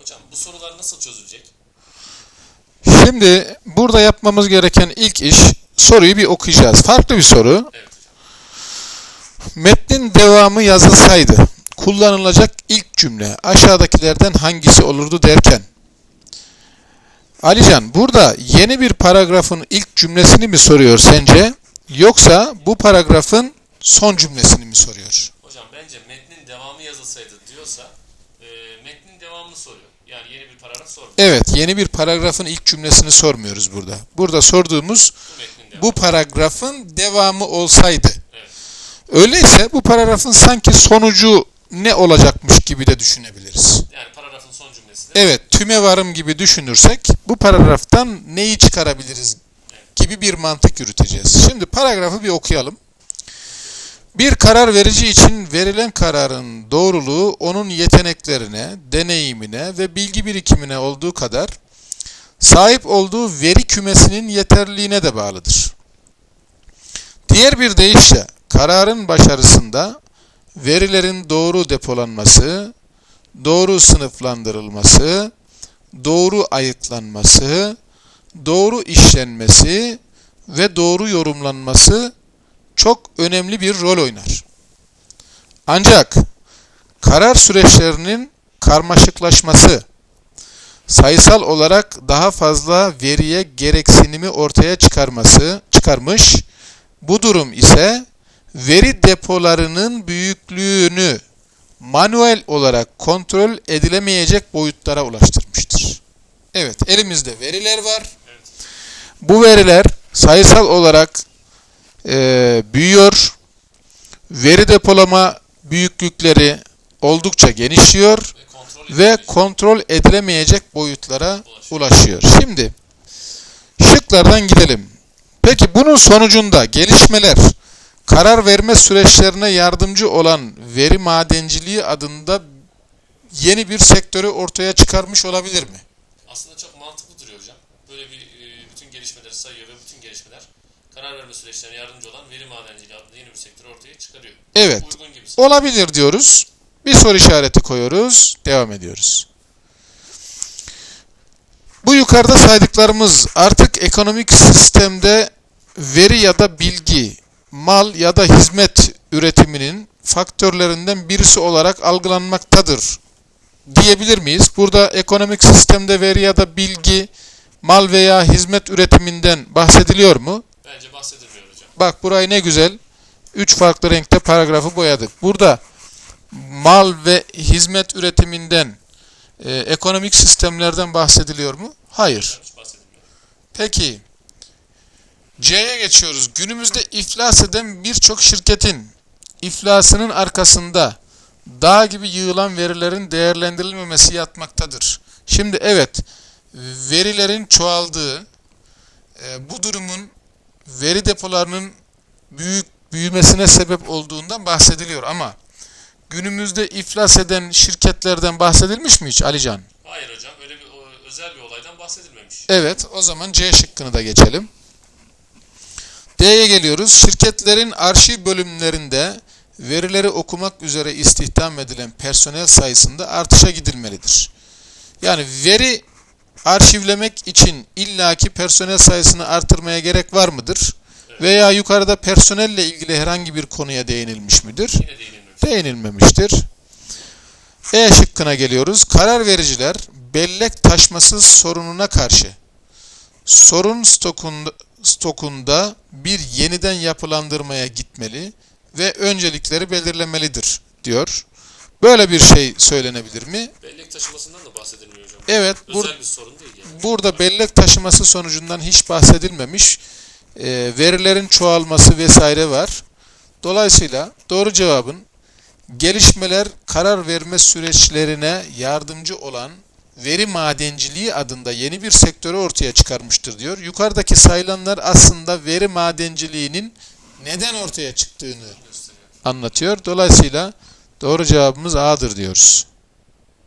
Hocam bu sorular nasıl çözülecek? Şimdi burada yapmamız gereken ilk iş soruyu bir okuyacağız. Farklı bir soru. Evet hocam. Metnin devamı yazılsaydı kullanılacak ilk cümle aşağıdakilerden hangisi olurdu derken Alican burada yeni bir paragrafın ilk cümlesini mi soruyor sence yoksa bu paragrafın son cümlesini mi soruyor? Hocam bence metnin devamı yazılsaydı diyorsa e, metnin devamını soruyor. Yani yeni bir paragraf sormuyor. Evet yeni bir paragrafın ilk cümlesini sormuyoruz burada. Burada sorduğumuz Bu bu paragrafın devamı olsaydı. Evet. Öyleyse bu paragrafın sanki sonucu ne olacakmış gibi de düşünebiliriz. Yani paragrafın son cümlesi Evet, tüme varım gibi düşünürsek bu paragraftan neyi çıkarabiliriz gibi bir mantık yürüteceğiz. Şimdi paragrafı bir okuyalım. Bir karar verici için verilen kararın doğruluğu onun yeteneklerine, deneyimine ve bilgi birikimine olduğu kadar sahip olduğu veri kümesinin yeterliliğine de bağlıdır. Diğer bir deyişle kararın başarısında verilerin doğru depolanması, doğru sınıflandırılması, doğru ayıklanması, doğru işlenmesi ve doğru yorumlanması çok önemli bir rol oynar. Ancak karar süreçlerinin karmaşıklaşması, sayısal olarak daha fazla veriye gereksinimi ortaya çıkarması çıkarmış. Bu durum ise veri depolarının büyüklüğünü manuel olarak kontrol edilemeyecek boyutlara ulaştırmıştır. Evet, elimizde veriler var. Evet. Bu veriler sayısal olarak e, büyüyor. Veri depolama büyüklükleri oldukça genişliyor ve kontrol ve edilecek. kontrol edilemeyecek boyutlara ulaşıyor. Şimdi şıklardan gidelim. Peki bunun sonucunda gelişmeler karar verme süreçlerine yardımcı olan veri madenciliği adında yeni bir sektörü ortaya çıkarmış olabilir mi? Aslında çok mantıklı duruyor hocam. Böyle bir e, bütün gelişmeleri sayıyor ve bütün gelişmeler karar verme süreçlerine yardımcı olan veri madenciliği adında yeni bir sektör ortaya çıkarıyor. Evet. Uygun gibi. Olabilir diyoruz. Bir soru işareti koyuyoruz. Devam ediyoruz. Bu yukarıda saydıklarımız artık ekonomik sistemde veri ya da bilgi, mal ya da hizmet üretiminin faktörlerinden birisi olarak algılanmaktadır diyebilir miyiz? Burada ekonomik sistemde veri ya da bilgi, mal veya hizmet üretiminden bahsediliyor mu? Bence bahsedilmiyor hocam. Bak burayı ne güzel. Üç farklı renkte paragrafı boyadık. Burada mal ve hizmet üretiminden, e, ekonomik sistemlerden bahsediliyor mu? Hayır. Peki, C'ye geçiyoruz. Günümüzde iflas eden birçok şirketin iflasının arkasında dağ gibi yığılan verilerin değerlendirilmemesi yatmaktadır. Şimdi evet, verilerin çoğaldığı, e, bu durumun veri depolarının büyük büyümesine sebep olduğundan bahsediliyor ama günümüzde iflas eden şirketlerden bahsedilmiş mi hiç Alican? Hayır hocam öyle bir o- özel bir olaydan bahsedilmemiş. Evet, o zaman C şıkkını da geçelim. D'ye geliyoruz. Şirketlerin arşiv bölümlerinde verileri okumak üzere istihdam edilen personel sayısında artışa gidilmelidir. Yani veri arşivlemek için illaki personel sayısını artırmaya gerek var mıdır? Veya yukarıda personelle ilgili herhangi bir konuya değinilmiş midir? Yine değinilmemiş. değinilmemiştir. E şıkkına geliyoruz. Karar vericiler bellek taşması sorununa karşı sorun stokunda, stokunda bir yeniden yapılandırmaya gitmeli ve öncelikleri belirlemelidir diyor. Böyle bir şey söylenebilir mi? Bellek taşımasından da bahsedilmiyor hocam. Evet, Özel bur- bir sorun değil yani. burada bellek taşıması sonucundan hiç bahsedilmemiş. E, verilerin çoğalması vesaire var. Dolayısıyla doğru cevabın gelişmeler karar verme süreçlerine yardımcı olan veri madenciliği adında yeni bir sektörü ortaya çıkarmıştır diyor. Yukarıdaki sayılanlar aslında veri madenciliğinin neden ortaya çıktığını anlatıyor. Dolayısıyla doğru cevabımız A'dır diyoruz.